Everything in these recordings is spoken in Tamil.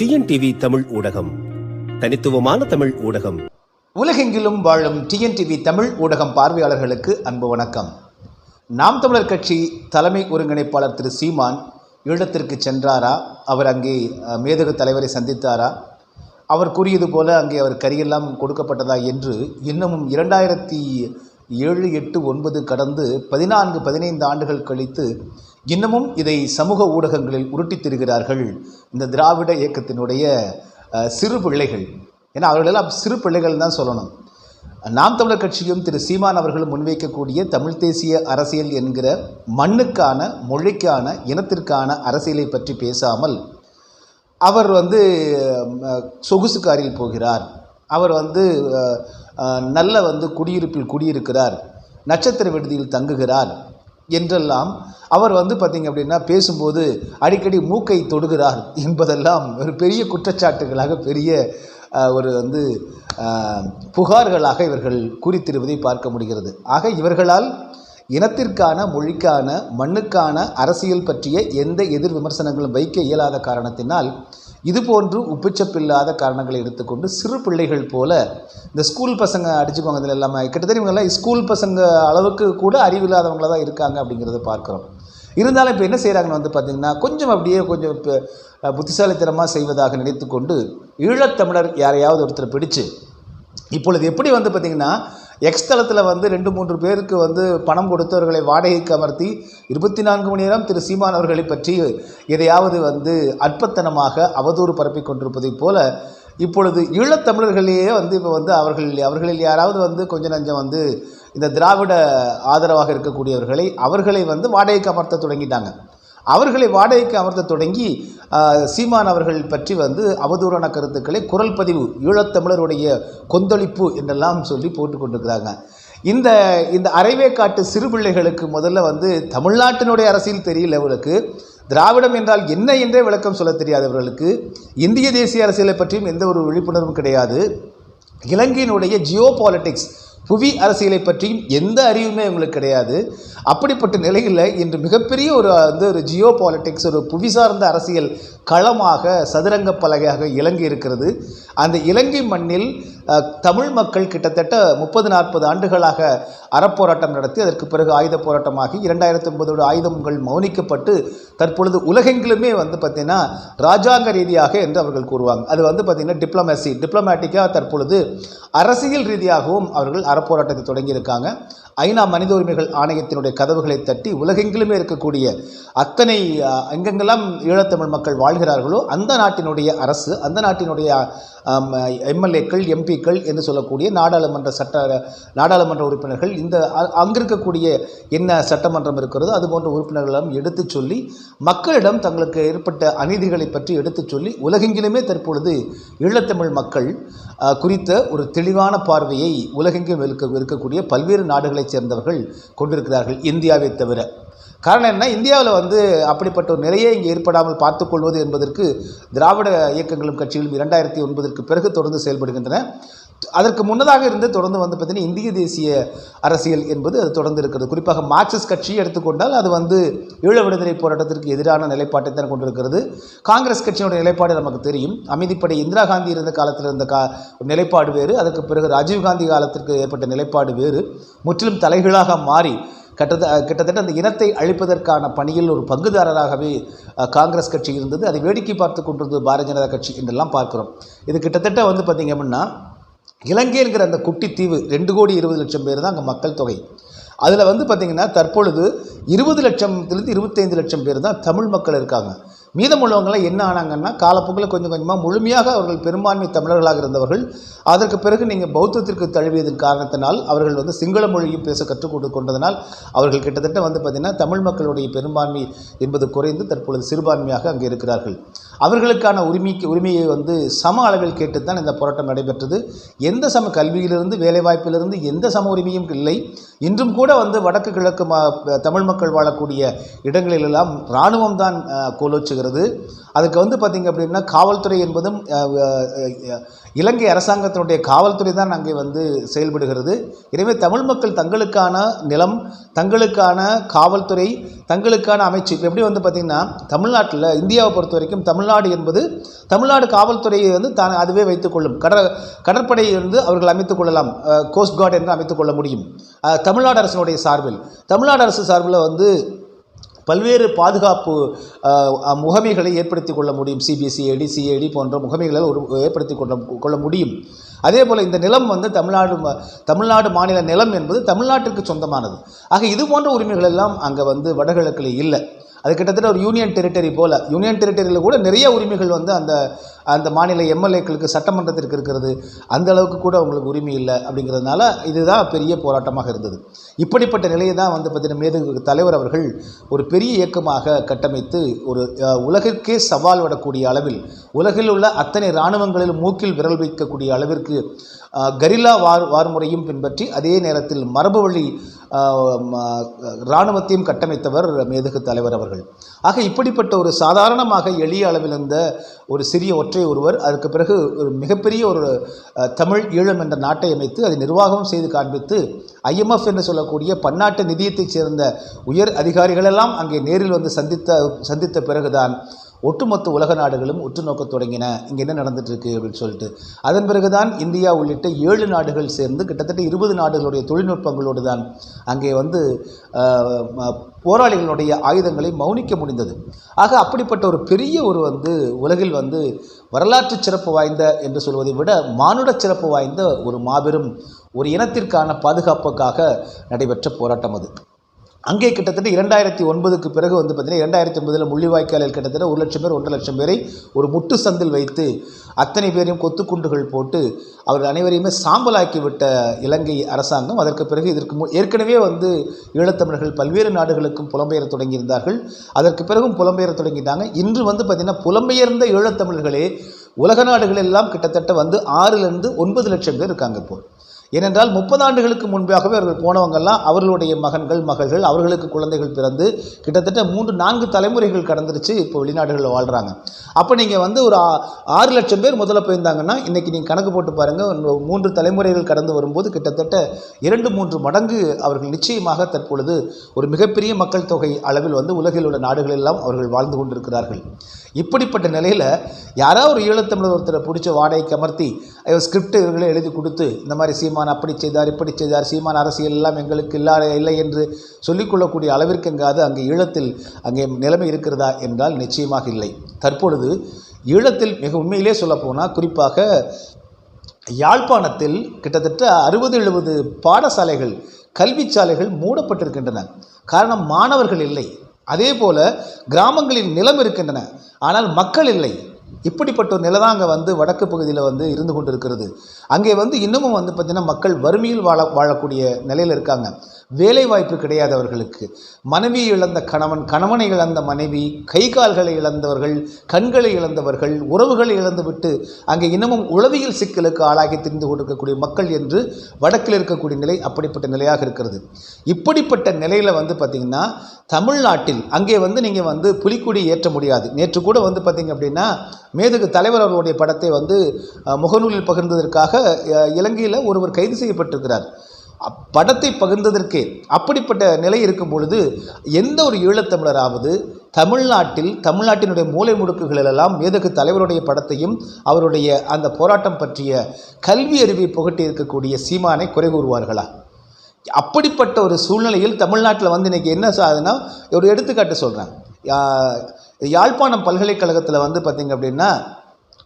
டிஎன்டிவி தமிழ் ஊடகம். தனித்துவமான தமிழ் ஊடகம். உலகெங்கிலும் வாழும் டிஎன்டிவி தமிழ் ஊடகம் பார்வையாளர்களுக்கு அன்பு வணக்கம். நாம் தமிழர் கட்சி தலைமை ஒருங்கிணைப்பாளர் திரு சீமான் ஈழத்திற்கு சென்றாரா? அவர் அங்கே மேதகு தலைவரை சந்தித்தாரா? அவர் கூறியது போல அங்கே அவர் கரியெல்லாம் கொடுக்கப்பட்டதா என்று இன்னமும் இரண்டாயிரத்தி ஏழு எட்டு ஒன்பது கடந்து பதினான்கு பதினைந்து ஆண்டுகள் கழித்து இன்னமும் இதை சமூக ஊடகங்களில் உருட்டித் திரிகிறார்கள். இந்த திராவிட இயக்கத்தினுடைய சிறு பிள்ளைகள். ஏன்னா அவர்களெல்லாம் சிறு பிள்ளைகள் தான் சொல்லணும். நாம் தமிழர் கட்சியும் திரு. சீமான் அவர்களும் முன்வைக்கக்கூடிய தமிழ் தேசிய அரசியல் என்கிற மண்ணுக்கான மொழிக்கான இனத்திற்கான அரசியலை பற்றி பேசாமல் அவர் வந்து சொகுசுக்காரில் சொகுசு காரில் போகிறார். அவர் வந்து நல்ல வந்து குடியிருப்பில் குடியிருக்கிறார். நட்சத்திர விடுதியில் தங்குகிறார். என்றெல்லாம் அவர் வந்து பார்த்திங்க அப்படின்னா பேசும்போது அடிக்கடி மூக்கை தொடுகிறார் என்பதெல்லாம் ஒரு பெரிய குற்றச்சாட்டுகளாக பெரிய ஒரு வந்து புகார்களாக இவர்கள் குறித்திருவதை பார்க்க முடிகிறது. ஆக இவர்களால் இனத்திற்கான மொழிக்கான மண்ணுக்கான அரசியல் பற்றிய எந்த எதிர் விமர்சனங்களும் வைக்க இயலாத காரணத்தினால் இதுபோன்று உப்புச்சப்பில்லாத காரணங்களை எடுத்துக்கொண்டு சிறு பிள்ளைகள் போல இந்த ஸ்கூல் பசங்க அடிச்சுக்கோங்க இதில் எல்லாமே. கிட்டத்தட்ட இவங்கெல்லாம் ஸ்கூல் பசங்க அளவுக்கு கூட அறிவில்லாதவங்களாக தான் இருக்காங்க அப்படிங்கிறத பார்க்குறோம். இருந்தாலும் இப்போ என்ன செய்கிறாங்கன்னு வந்து பார்த்திங்கன்னா கொஞ்சம் அப்படியே கொஞ்சம் இப்போ புத்திசாலித்தனமாக செய்வதாக நினைத்துக்கொண்டு ஈழத்தமிழர் யாரையாவது ஒருத்தரை பிடிச்சு இப்பொழுது எப்படி வந்து பார்த்திங்கன்னா எக்ஸ் தளத்தில் வந்து ரெண்டு மூன்று பேருக்கு வந்து பணம் கொடுத்தவர்களை வாடகைக்கு அமர்த்தி இருபத்தி நான்கு மணி நேரம் திரு சீமான் அவர்களை பற்றி எதையாவது வந்து அற்பத்தனமாக அவதூறு பரப்பி கொண்டிருப்பதைப் போல இப்பொழுது ஈழத்தமிழர்களையே வந்து இப்போ வந்து அவர்கள் அவர்களில் யாராவது வந்து கொஞ்சம் நஞ்சம் வந்து இந்த திராவிட ஆதரவாக இருக்கக்கூடியவர்களை அவர்களை வந்து வாடகைக்கு அமர்த்த தொடங்கிட்டாங்க. அவர்களை வாடகைக்கு அமர்த்த தொடங்கி சீமான் அவர்கள் பற்றி வந்து அவதூறான கருத்துக்களை குரல் பதிவு ஈழத்தமிழருடைய கொந்தளிப்பு என்றெல்லாம் சொல்லி போட்டுக்கொண்டிருக்கிறாங்க இந்த இந்த அரைவே காட்டு சிறு பிள்ளைகளுக்கு முதல்ல வந்து தமிழ்நாட்டினுடைய அரசியல் தெரியல இவர்களுக்கு திராவிடம் என்றால் என்ன என்றே விளக்கம் சொல்ல தெரியாதவர்களுக்கு இந்திய தேசிய அரசியலை பற்றியும் எந்த ஒரு விழிப்புணர்வும் கிடையாது. இலங்கையினுடைய ஜியோ பாலிட்டிக்ஸ் புவி அரசியலை பற்றியும் எந்த அறிவுமே உங்களுக்கு கிடையாது. அப்படிப்பட்ட நிலையில் இன்று மிகப்பெரிய ஒரு வந்து ஒரு ஜியோ பாலிட்டிக்ஸ் ஒரு புவி சார்ந்த அரசியல் களமாக சதுரங்க பலகையாக இலங்கை இருக்கிறது. அந்த இலங்கை மண்ணில் தமிழ் மக்கள் கிட்டத்தட்ட முப்பது நாற்பது ஆண்டுகளாக அறப்போராட்டம் நடத்தி அதற்கு பிறகு ஆயுத போராட்டமாகி இரண்டாயிரத்தி ஒன்பதோடு ஆயுதங்கள் மௌனிக்கப்பட்டு தற்பொழுது உலகெங்கிலுமே வந்து பார்த்திங்கன்னா ராஜாங்க ரீதியாக என்று அவர்கள் கூறுவாங்க. அது வந்து பார்த்திங்கன்னா டிப்ளமேசி டிப்ளமேட்டிக்காக தற்பொழுது அரசியல் ரீதியாகவும் அவர்கள் அறப்போராட்டத்தை தொடங்கியிருக்காங்க. ஐநா மனித உரிமைகள் ஆணையத்தினுடைய கதவுகளை தட்டி உலகெங்கிலுமே இருக்கக்கூடிய அத்தனை எங்கெங்கெல்லாம் ஈழத்தமிழ் மக்கள் வாழ்கிறார்களோ அந்த நாட்டினுடைய அரசு அந்த நாட்டினுடைய எம்எல்ஏக்கள் எம்பிக்கள் என்று சொல்லக்கூடிய நாடாளுமன்ற சட்ட நாடாளுமன்ற உறுப்பினர்கள் இந்த அங்கிருக்கக்கூடிய என்ன சட்டமன்றம் இருக்கிறதோ அது போன்ற உறுப்பினர்களும் எடுத்துச் சொல்லி மக்களிடம் தங்களுக்கு ஏற்பட்ட அநீதிகளை பற்றி எடுத்துச் சொல்லி உலகெங்கிலுமே தற்பொழுது ஈழத்தமிழ் மக்கள் குறித்த ஒரு தெளிவான பார்வையை உலகெங்கிலும் இருக்க இருக்கக்கூடிய பல்வேறு நாடுகளை மதத்தைச் சேர்ந்தவர்கள் கொண்டிருக்கிறார்கள் இந்தியாவை தவிர. காரணம் என்ன? இந்தியாவில் வந்து அப்படிப்பட்ட ஒரு நிலையை இங்கே ஏற்படாமல் பார்த்துக்கொள்வது என்பதற்கு திராவிட இயக்கங்களும் கட்சிகளும் இரண்டாயிரத்தி ஒன்பதற்கு பிறகு தொடர்ந்து செயல்படுகின்றன. அதற்கு முன்னதாக இருந்து தொடர்ந்து வந்து பார்த்தீங்கன்னா இந்திய தேசிய அரசியல் என்பது அது தொடர்ந்து இருக்கிறது குறிப்பாக மார்க்சிஸ்ட் கட்சியை எடுத்துக்கொண்டால் அது வந்து ஈழ விடுதலை போராட்டத்திற்கு எதிரான நிலைப்பாட்டை தான் கொண்டிருக்கிறது. காங்கிரஸ் கட்சியினுடைய நிலைப்பாடு நமக்கு தெரியும். அமைதிப்படை இந்திரா காந்தி இருந்த காலத்தில் இருந்த கா நிலைப்பாடு வேறு. அதற்கு பிறகு ராஜீவ்காந்தி காலத்திற்கு ஏற்பட்ட நிலைப்பாடு வேறு. முற்றிலும் தலைகீழாக மாறி கட்டத்த கிட்டத்தட்ட அந்த இனத்தை அழிப்பதற்கான பணியில் ஒரு பங்குதாரராகவே காங்கிரஸ் கட்சி இருந்தது. அதை வேடிக்கை பார்த்து கொண்டிருந்தது பாரதிய ஜனதா கட்சி என்றெல்லாம் பார்க்குறோம். இது கிட்டத்தட்ட வந்து பார்த்திங்க அப்படின்னா இலங்கைங்கிற அந்த குட்டி தீவு ரெண்டு கோடி இருபது லட்சம் பேர் தான் அங்கே மக்கள் தொகை. அதில் வந்து பார்த்திங்கன்னா தற்பொழுது இருபது லட்சத்துலேருந்து இருபத்தைந்து லட்சம் பேர் தான் தமிழ் மக்கள் இருக்காங்க. மீதமுள்ளவங்களாம் என்ன ஆனாங்கன்னா காலப்போக்கில் கொஞ்சம் கொஞ்சமாக முழுமையாக அவர்கள் பெரும்பான்மை தமிழர்களாக இருந்தவர்கள். அதற்கு பிறகு நீங்கள் பௌத்தத்திற்கு தழுவியதன் காரணத்தினால் அவர்கள் வந்து சிங்கள மொழியும் பேச கற்றுக் கொண்டு கொண்டதனால் அவர்கள் கிட்டத்தட்ட வந்து பார்த்திங்கன்னா தமிழ் மக்களுடைய பெரும்பான்மை என்பது குறைந்து தற்பொழுது சிறுபான்மையாக அங்கே இருக்கிறார்கள். அவர்களுக்கான உரிமைக்கு உரிமையை வந்து சம அளவில் கேட்டு தான் இந்த போராட்டம் நடைபெற்றது. எந்த சம கல்வியிலிருந்து வேலைவாய்ப்பிலிருந்து எந்த சம உரிமையும் இல்லை. இன்றும் கூட வந்து வடக்கு கிழக்கு தமிழ் மக்கள் வாழக்கூடிய இடங்களிலெல்லாம் இராணுவம் தான் கோலோச்சுகிறது. அதுக்கு வந்து பார்த்திங்க அப்படின்னா காவல்துறை என்பதும் இலங்கை அரசாங்கத்தினுடைய காவல்துறை தான் அங்கே வந்து செயல்படுகிறது. எனவே தமிழ் மக்கள் தங்களுக்கான நிலம் தங்களுக்கான காவல்துறை தங்களுக்கான அமைச்சு. இப்போ எப்படி வந்து பார்த்திங்கன்னா தமிழ்நாட்டில் இந்தியாவை பொறுத்த வரைக்கும் தமிழ்நாடு என்பது தமிழ்நாடு காவல்துறையை வந்து தான் அதுவே வைத்துக்கொள்ளும் கடற் கடற்படையை வந்து அவர்கள் அமைத்துக் கொள்ளலாம். கோஸ்ட் கார்டு என்று அமைத்துக் கொள்ள முடியும். தமிழ்நாடு அரசினுடைய சார்பில். தமிழ்நாடு அரசு சார்பில் வந்து பல்வேறு பாதுகாப்பு முகமைகளை ஏற்படுத்தி கொள்ள முடியும். சிபிசிஐடி சிஐடி போன்ற முகமைகளை ஒரு ஏற்படுத்தி கொள்ள கொள்ள முடியும். அதே போல் இந்த நிலம் வந்து தமிழ்நாடு தமிழ்நாடு மாநில நிலம் என்பது தமிழ்நாட்டிற்கு சொந்தமானது. ஆக இது போன்ற உரிமைகள் எல்லாம் அங்கே வந்து வடகிழக்கில் இல்லை. அது கிட்டத்தட்ட ஒரு யூனியன் டெரிட்டரி போல். யூனியன் டெரிட்டரியில் கூட நிறைய உரிமைகள் வந்து அந்த அந்த மாநில எம்எல்ஏக்களுக்கு சட்டமன்றத்திற்கு இருக்கிறது. அந்த அளவுக்கு கூட அவங்களுக்கு உரிமை இல்லை அப்படிங்கிறதுனால இதுதான் பெரிய போராட்டமாக இருந்தது. இப்படிப்பட்ட நிலையை தான் வந்து பார்த்தீங்கன்னா மேதகு தலைவர் அவர்கள் ஒரு பெரிய இயக்கமாக கட்டமைத்து ஒரு உலகிற்கே சவால் விடக்கூடிய அளவில் உலகில் உள்ள அத்தனை இராணுவங்களில் மூக்கில் விரல் வைக்கக்கூடிய அளவிற்கு கரில்லா வார் வார்முறையும் பின்பற்றி அதே நேரத்தில் மரபு வழி இராணுவத்தையும் கட்டமைத்தவர் மேதகு தலைவர் அவர்கள். ஆக இப்படிப்பட்ட ஒரு சாதாரணமாக எளிய அளவில் இருந்த ஒரு சிறிய ஒற்றை ஒருவர் அதற்கு பிறகு ஒரு மிகப்பெரிய ஒரு தமிழ் ஈழம் என்ற நாட்டை அமைத்து அதை நிர்வாகம் செய்து காண்பித்து ஐஎம்எஃப் என்று சொல்லக்கூடிய பன்னாட்டு நிதியத்தைச் சேர்ந்த உயர் அதிகாரிகளெல்லாம் அங்கே நேரில் வந்து சந்தித்த சந்தித்த பிறகுதான் ஒட்டுமொத்த உலக நாடுகளும் உற்று நோக்கத் தொடங்கின. இங்கே என்ன நடந்துட்டுருக்கு அப்படின்னு சொல்லிட்டு. அதன் பிறகுதான் இந்தியா உள்ளிட்ட ஏழு நாடுகள் சேர்ந்து கிட்டத்தட்ட இருபது நாடுகளுடைய தொழில்நுட்பங்களோடு தான் அங்கே வந்து போராளிகளுடைய ஆயுதங்களை மௌனிக்க முடிந்தது. ஆக அப்படிப்பட்ட ஒரு பெரிய ஒரு வந்து உலகில் வந்து வரலாற்று சிறப்பு வாய்ந்த என்று சொல்வதை விட மானுட சிறப்பு வாய்ந்த ஒரு மாபெரும் ஒரு இனத்திற்கான பாதுகாப்புக்காக நடைபெற்ற போராட்டம் அது. அங்கே கிட்டத்தட்ட இரண்டாயிரத்தி ஒன்பதுக்கு பிறகு வந்து பார்த்தீங்கன்னா இரண்டாயிரத்தி ஒன்பதில் முள்ளிவாய்க்காலில் கிட்டத்தட்ட ஒரு லட்சம் பேர் ஒன்றரை லட்சம் பேரை ஒரு முட்டு சந்தில் வைத்து அத்தனை பேரையும் கொத்துக்குண்டுகள் போட்டு அவர்கள் அனைவரையுமே சாம்பலாக்கிவிட்ட இலங்கை அரசாங்கம். அதற்கு பிறகு இதற்கு மு- ஏற்கனவே வந்து ஈழத்தமிழர்கள் பல்வேறு நாடுகளுக்கும் புலம்பெயர தொடங்கியிருந்தார்கள். அதற்கு பிறகும் புலம்பெயர தொடங்கிட்டாங்க. இன்று வந்து பார்த்திங்கன்னா புலம்பெயர்ந்த ஈழத்தமிழர்களே உலக நாடுகள் எல்லாம் கிட்டத்தட்ட வந்து ஆறுலேருந்து ஒன்பது லட்சம் பேர் இருக்காங்க இப்போது ஏனென்றால் முப்பது ஆண்டுகளுக்கு முன்பாகவே அவர்கள் போனவங்கெல்லாம் அவர்களுடைய மகன்கள் மகள்கள் அவர்களுக்கு குழந்தைகள் பிறந்து கிட்டத்தட்ட மூன்று நான்கு தலைமுறைகள் கடந்துருச்சு இப்போ வெளிநாடுகளில் வாழ்கிறாங்க அப்போ நீங்கள் வந்து ஒரு ஆறு லட்சம் பேர் முதல்ல போயிருந்தாங்கன்னா இன்றைக்கி நீங்கள் கணக்கு போட்டு பாருங்கள் மூன்று தலைமுறைகள் கடந்து வரும்போது கிட்டத்தட்ட இரண்டு மூன்று மடங்கு அவர்கள் நிச்சயமாக தற்பொழுது ஒரு மிகப்பெரிய மக்கள் தொகை அளவில் வந்து உலகில் உள்ள நாடுகள் எல்லாம் அவர்கள் வாழ்ந்து கொண்டிருக்கிறார்கள். இப்படிப்பட்ட நிலையில் யாராவது ஒரு ஈழத்தமிழர் ஒருத்தரை பிடிச்ச வாடகை அமர்த்தி ஸ்கிரிப்ட் இவர்களே எழுதி கொடுத்து இந்த மாதிரி சீமான் அப்படி செய்தார் இப்படி செய்தார் சீமான் அரசியல் எல்லாம் எங்களுக்கு இல்லாத இல்லை என்று சொல்லிக்கொள்ளக்கூடிய அளவிற்கு எங்காவது அங்கே ஈழத்தில் அங்கே நிலைமை இருக்கிறதா என்றால் நிச்சயமாக இல்லை. தற்பொழுது ஈழத்தில் மிக உண்மையிலே சொல்லப்போனால் குறிப்பாக யாழ்ப்பாணத்தில் கிட்டத்தட்ட அறுபது எழுபது பாடசாலைகள் கல்விச்சாலைகள் மூடப்பட்டிருக்கின்றன. காரணம் மாணவர்கள் இல்லை. அதே போல கிராமங்களில் நிலம் இருக்கின்றன. ஆனால் மக்கள் இல்லை. இப்படிப்பட்ட ஒரு நிலை தான் அங்கே வந்து வடக்கு பகுதியில் வந்து இருந்து கொண்டு இருக்கிறது அங்கே வந்து இன்னமும் வந்து பார்த்திங்கன்னா மக்கள் வறுமையில் வாழ வாழக்கூடிய நிலையில் இருக்காங்க. வேலை வாய்ப்பு கிடையாது அவர்களுக்கு மனைவி இழந்த கணவன் கணவனை இழந்த மனைவி கை கால்களை இழந்தவர்கள் கண்களை இழந்தவர்கள் உறவுகளை இழந்துவிட்டு அங்கே இன்னமும் உளவியல் சிக்கலுக்கு ஆளாகி தெரிந்து கொண்டிருக்கக்கூடிய மக்கள் என்று வடக்கில் இருக்கக்கூடிய நிலை அப்படிப்பட்ட நிலையாக இருக்கிறது. இப்படிப்பட்ட நிலையில் வந்து பார்த்திங்கன்னா தமிழ்நாட்டில் அங்கே வந்து நீங்கள் வந்து புலிக்குடி ஏற்ற முடியாது. நேற்று கூட வந்து பார்த்திங்க அப்படின்னா மேதகு தலைவர் அவர்களுடைய படத்தை வந்து முகநூலில் பகிர்ந்ததற்காக இலங்கையில் ஒருவர் கைது செய்யப்பட்டிருக்கிறார். படத்தை பகிர்ந்ததற்கே அப்படிப்பட்ட நிலை இருக்கும் பொழுது எந்த ஒரு ஈழத்தமிழராவது தமிழ்நாட்டில் தமிழ்நாட்டினுடைய மூலை முடுக்குகளிலெல்லாம் மேதகு தலைவருடைய படத்தையும் அவருடைய அந்த போராட்டம் பற்றிய கல்வி அறிவை புகட்டி இருக்கக்கூடிய சீமானை குறை கூறுவார்களா? அப்படிப்பட்ட ஒரு சூழ்நிலையில் தமிழ்நாட்டில் வந்து இன்றைக்கி என்ன சாதுன்னா ஒரு எடுத்துக்காட்டு சொல்கிறேன் யாழ்ப்பாணம் பல்கலைக்கழகத்தில் வந்து பார்த்திங்க அப்படின்னா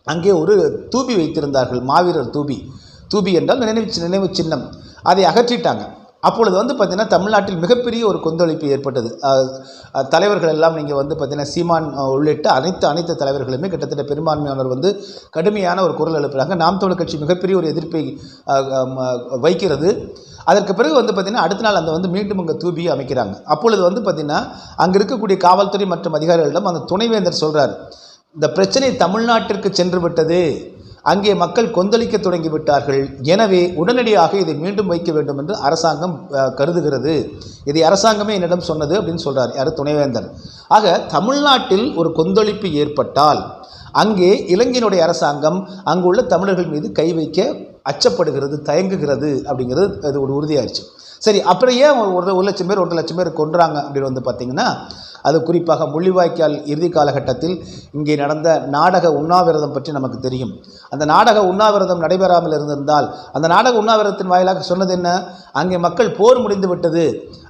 அங்கே ஒரு தூபி வைத்திருந்தார்கள் மாவீரர் தூபி. தூபி என்றால் நினைவு நினைவு சின்னம். அதை அகற்றிட்டாங்க. அப்பொழுது வந்து பார்த்திங்கன்னா தமிழ்நாட்டில் மிகப்பெரிய ஒரு கொந்தளிப்பு ஏற்பட்டது. தலைவர்கள் எல்லாம் நீங்கள் வந்து பார்த்திங்கன்னா சீமான் உள்ளிட்ட அனைத்து அனைத்து தலைவர்களுமே கிட்டத்தட்ட பெரும்பான்மையானவர் வந்து கடுமையான ஒரு குரல் எழுப்புகிறாங்க நாம் தமிழர் கட்சி மிகப்பெரிய ஒரு எதிர்ப்பை வைக்கிறது அதற்கு பிறகு வந்து பார்த்திங்கன்னா அடுத்த நாள் அந்த வந்து மீண்டும் அங்கே தூபி அமைக்கிறாங்க. அப்பொழுது வந்து பார்த்திங்கன்னா அங்கே இருக்கக்கூடிய காவல்துறை மற்றும் அதிகாரிகளிடம் அந்த துணைவேந்தர் சொல்கிறார் இந்த பிரச்சனை தமிழ்நாட்டிற்கு சென்று விட்டது. அங்கே மக்கள் கொந்தளிக்க தொடங்கி விட்டார்கள் எனவே உடனடியாக இதை மீண்டும் வைக்க வேண்டும் என்று அரசாங்கம் கருதுகிறது. இதை அரசாங்கமே என்னிடம் சொன்னது அப்படின்னு சொல்கிறார் யார்? துணைவேந்தர். ஆக தமிழ்நாட்டில் ஒரு கொந்தளிப்பு ஏற்பட்டால் அங்கே இலங்கையினுடைய அரசாங்கம் அங்குள்ள தமிழர்கள் மீது கை வைக்க அச்சப்படுகிறது தயங்குகிறது அப்படிங்கிறது அது ஒரு உறுதியாயிருச்சு. சரி அப்புறம் ஏன் ஒரு ஒரு லட்சம் பேர் ஒன்றரை லட்சம் பேர் கொன்றாங்க அப்படின்னு வந்து பார்த்தீங்கன்னா அது குறிப்பாக முள்ளிவாய்க்கால் இறுதி காலகட்டத்தில் இங்கே நடந்த நாடக உண்ணாவிரதம் பற்றி நமக்கு தெரியும். அந்த நாடக உண்ணாவிரதம் நடைபெறாமல் இருந்திருந்தால் அந்த நாடக உண்ணாவிரதத்தின் வாயிலாக சொன்னது என்ன? அங்கே மக்கள் போர் முடிந்து விட்டது.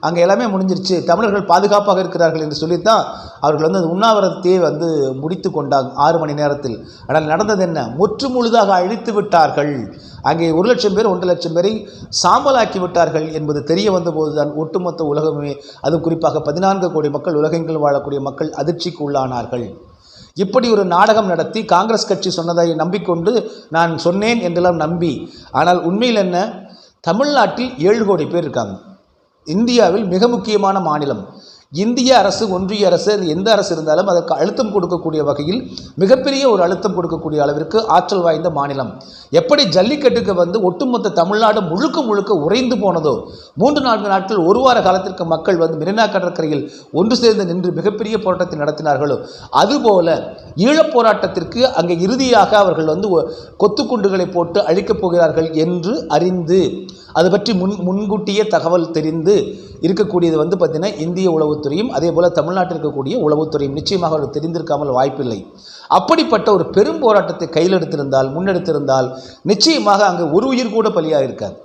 அங்கே எல்லாமே முடிஞ்சிருச்சு. தமிழர்கள் பாதுகாப்பாக இருக்கிறார்கள் என்று சொல்லித்தான் அவர்கள் வந்து அந்த உண்ணாவிரதத்தையே வந்து முடித்து கொண்டாங்க ஆறு மணி நேரத்தில். ஆனால் நடந்தது என்ன? முற்று முழுதாக அழித்து விட்டார்கள். அங்கே ஒரு லட்சம் பேர் ஒன்றரை லட்சம் பேரை சாம்பலாக்கி விட்டார்கள் என்பது தெரிய வந்தபோதுதான் ஒட்டுமொத்த உலகமே அது குறிப்பாக பதினான்கு கோடி மக்கள் உலகை உலகெங்கில் வாழக்கூடிய மக்கள் அதிர்ச்சிக்கு உள்ளானார்கள். இப்படி ஒரு நாடகம் நடத்தி காங்கிரஸ் கட்சி சொன்னதை நம்பிக்கொண்டு நான் சொன்னேன் என்றெல்லாம் நம்பி. ஆனால் உண்மையில் என்ன? தமிழ்நாட்டில் ஏழு கோடி பேர் இருக்காங்க. இந்தியாவில் மிக முக்கியமான மாநிலம். இந்திய அரசு ஒன்றிய அரசு எந்த அரசு இருந்தாலும் அதற்கு அழுத்தம் கொடுக்கக்கூடிய வகையில் மிகப்பெரிய ஒரு அழுத்தம் கொடுக்கக்கூடிய அளவிற்கு ஆற்றல் வாய்ந்த மாநிலம். எப்படி ஜல்லிக்கட்டுக்கு வந்து ஒட்டுமொத்த தமிழ்நாடு முழுக்க முழுக்க உறைந்து போனதோ மூன்று நான்கு நாட்கள் ஒரு வார காலத்திற்கு மக்கள் வந்து மெரினா கடற்கரையில் ஒன்று சேர்ந்து நின்று மிகப்பெரிய போராட்டத்தை நடத்தினார்களோ அதுபோல ஈழப் போராட்டத்திற்கு அங்கே இறுதியாக அவர்கள் வந்து ஒ- கொத்துக்குண்டுகளை போட்டு அழிக்கப் போகிறார்கள் என்று அறிந்து அது பற்றி முன் முன்கூட்டியே தகவல் தெரிந்து இருக்கக்கூடியது வந்து பார்த்திங்கன்னா இந்திய உளவுத்துறையும் அதே போல் தமிழ்நாட்டில் இருக்கக்கூடிய உளவுத்துறையும் நிச்சயமாக அவர்கள் தெரிந்திருக்காமல் வாய்ப்பில்லை. அப்படிப்பட்ட ஒரு பெரும் போராட்டத்தை கையில் எடுத்திருந்தால் முன்னெடுத்திருந்தால் நிச்சயமாக அங்கே ஒரு உயிர் கூட பலியாக இருக்காது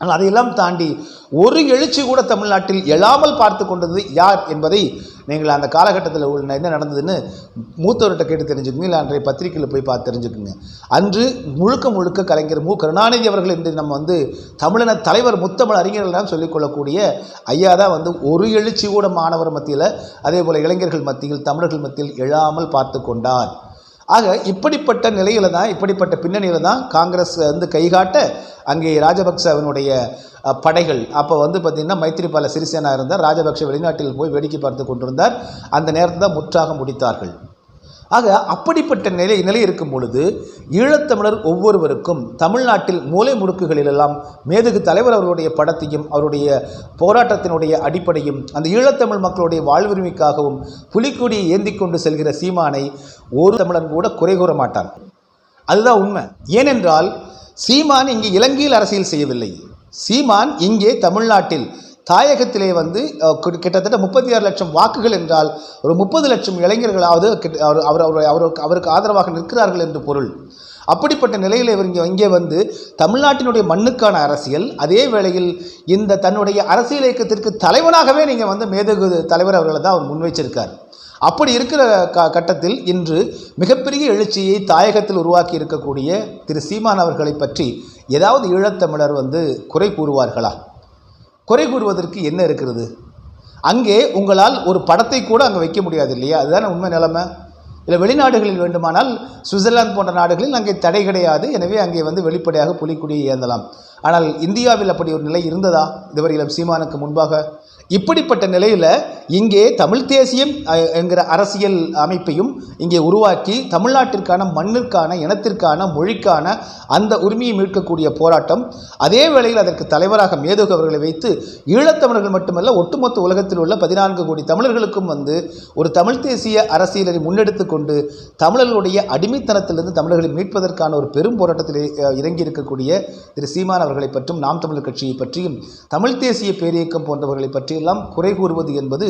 ஆனால் அதையெல்லாம் தாண்டி ஒரு எழுச்சி கூட தமிழ்நாட்டில் எழாமல் பார்த்து கொண்டது யார் என்பதை நீங்கள் அந்த காலகட்டத்தில் உள்ள என்ன நடந்ததுன்னு மூத்தவர்கிட்ட கேட்டு தெரிஞ்சுக்குங்க இல்லை அன்றைய பத்திரிகையில் போய் பார்த்து தெரிஞ்சுக்குங்க. அன்று முழுக்க முழுக்க கலைஞர் மு. கருணாநிதி அவர்கள் என்று நம்ம வந்து தமிழின தலைவர் முத்தமிழ் அறிஞர்கள்லாம் சொல்லிக்கொள்ளக்கூடிய ஐயா தான் வந்து ஒரு எழுச்சி கூட மாணவர் மத்தியில் அதே போல் இளைஞர்கள் மத்தியில் தமிழர்கள் மத்தியில் எழாமல் பார்த்து கொண்டார். ஆக இப்படிப்பட்ட நிலையில் தான் இப்படிப்பட்ட பின்னணியில் தான் காங்கிரஸ் வந்து கைகாட்ட அங்கே ராஜபக்சவனுடைய படைகள் அப்போ வந்து பார்த்திங்கன்னா மைத்திரிபால சிறிசேனா இருந்தார் ராஜபக்ஷ வெளிநாட்டில் போய் வேடிக்கை பார்த்து கொண்டிருந்தார் அந்த நேரத்தை தான் முற்றாக முடித்தார்கள். ஆக அப்படிப்பட்ட நிலை நிலை இருக்கும் பொழுது ஈழத்தமிழர் ஒவ்வொருவருக்கும் தமிழ்நாட்டில் மூலை முடுக்குகளிலெல்லாம் மேதகு தலைவர் அவருடைய படத்தையும் அவருடைய போராட்டத்தினுடைய அடிப்படையும் அந்த ஈழத்தமிழ் மக்களுடைய வாழ்வுரிமைக்காகவும் புலிக்கொடியை ஏந்தி கொண்டு செல்கிற சீமானை ஒரு தமிழன் கூட குறை கூற மாட்டான். அதுதான் உண்மை. ஏனென்றால் சீமான் இங்கே இலங்கையில் அரசியல் செய்யவில்லை. சீமான் இங்கே தமிழ்நாட்டில் தாயகத்திலே வந்து கிட்ட- கிட்டத்தட்ட முப்பத்தி ஆறு லட்சம் வாக்குகள் என்றால் ஒரு முப்பது லட்சம் இளைஞர்களாவது கிட்ட- அவர் அவர் அவர் அவருக்கு அவருக்கு ஆதரவாக நிற்கிறார்கள் என்று பொருள். அப்படிப்பட்ட நிலையில் இவர் இங்கே இங்கே வந்து தமிழ்நாட்டினுடைய மண்ணுக்கான அரசியல் அதே வேளையில் இந்த தன்னுடைய அரசியல் இயக்கத்திற்கு தலைவனாகவே நீங்கள் வந்து மேதகு தலைவர் அவர்களை தான் அவர் முன்வைச்சிருக்கார். அப்படி இருக்கிற க கட்டத்தில் இன்று மிகப்பெரிய எழுச்சியை தாயகத்தில் உருவாக்கி இருக்கக்கூடிய திரு சீமான் அவர்களை பற்றி ஏதாவது ஈழத்தமிழர் வந்து குறை கூறுவார்களா? குறை கூறுவதற்கு என்ன இருக்கிறது? அங்கே உங்களால் ஒரு படத்தை கூட அங்கே வைக்க முடியாது இல்லையா? அதுதானே உண்மை நிலைமை. இல்லை வெளிநாடுகளில் வேண்டுமானால் சுவிட்சர்லாந்து போன்ற நாடுகளில் அங்கே தடை கிடையாது. எனவே அங்கே வந்து வெளிப்படையாக புலிக்குடியை ஏந்தலாம். ஆனால் இந்தியாவில் அப்படி ஒரு நிலை இருந்ததா? இதுவரையிலும் சீமானுக்கு முன்பாக இப்படிப்பட்ட நிலையில் இங்கே தமிழ் தேசியம் என்கிற அரசியல் அமைப்பையும் இங்கே உருவாக்கி தமிழ்நாட்டிற்கான மண்ணிற்கான இனத்திற்கான மொழிக்கான அந்த உரிமையை மீட்கக்கூடிய போராட்டம் அதே வேளையில் அதற்கு தலைவராக மேதகு அவர்களை வைத்து ஈழத்தமிழர்கள் மட்டுமல்ல ஒட்டுமொத்த உலகத்தில் உள்ள பதினான்கு கோடி தமிழர்களுக்கும் வந்து ஒரு தமிழ் தேசிய அரசியலை முன்னெடுத்து கொண்டு தமிழர்களுடைய அடிமைத்தனத்திலிருந்து தமிழர்களை மீட்பதற்கான ஒரு பெரும் போராட்டத்தில் இறங்கி இருக்கக்கூடிய திரு சீமான் அவர்களை பற்றியும் நாம் தமிழர் கட்சியை பற்றியும் தமிழ் தேசிய பேரியக்கம் போன்றவர்களை பற்றி பற்றியெல்லாம் குறை கூறுவது என்பது